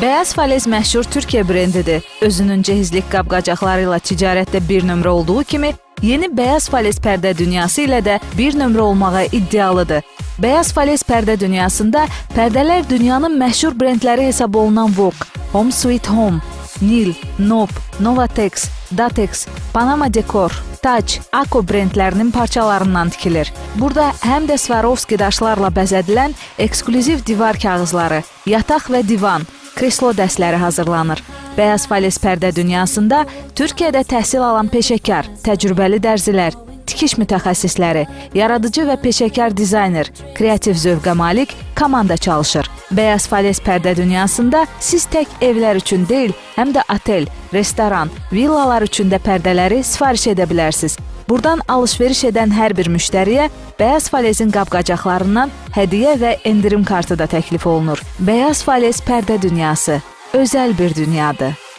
Bəyaz falez məşhur Türkiyə brendidir. Özünün cehizlik qab-qacaqları ilə ticarətdə bir nömrə olduğu kimi, yeni bəyaz falez pərdə dünyası ilə də bir nömrə olmağa iddialıdır. Bəyaz falez pərdə dünyasında pərdələr dünyanın məşhur brendləri hesab olunan Vogue, Home Sweet Home, Nil, Nob, Novatex, Datex, Panama Decor, Tac, Ako brendlərinin parçalarından tikilir. Burada həm də Swarovski daşlarla bəzədilən eksklüziv divar kağızları, yataq və divan, kreslo dəstləri hazırlanır. Bəyaz falez pərdə dünyasında Türkiyədə təhsil alan peşəkar, təcrübəli dərzilər, tikiş mütəxəssisləri, yaradıcı və peşəkar dizayner, kreativ zövqə malik komanda çalışır. Bəyaz falez pərdə dünyasında siz tək evlər üçün deyil, həm də otel, restoran, villalar üçün də pərdələri sifariş edə bilərsiniz. Buradan alış-veriş edən hər bir müştəriyə bəyaz falezin qab-qacaqlarından hədiyyə endirim kartı da təklif olunur. Bəyaz falez pərdə dünyası özəl bir dünyadır.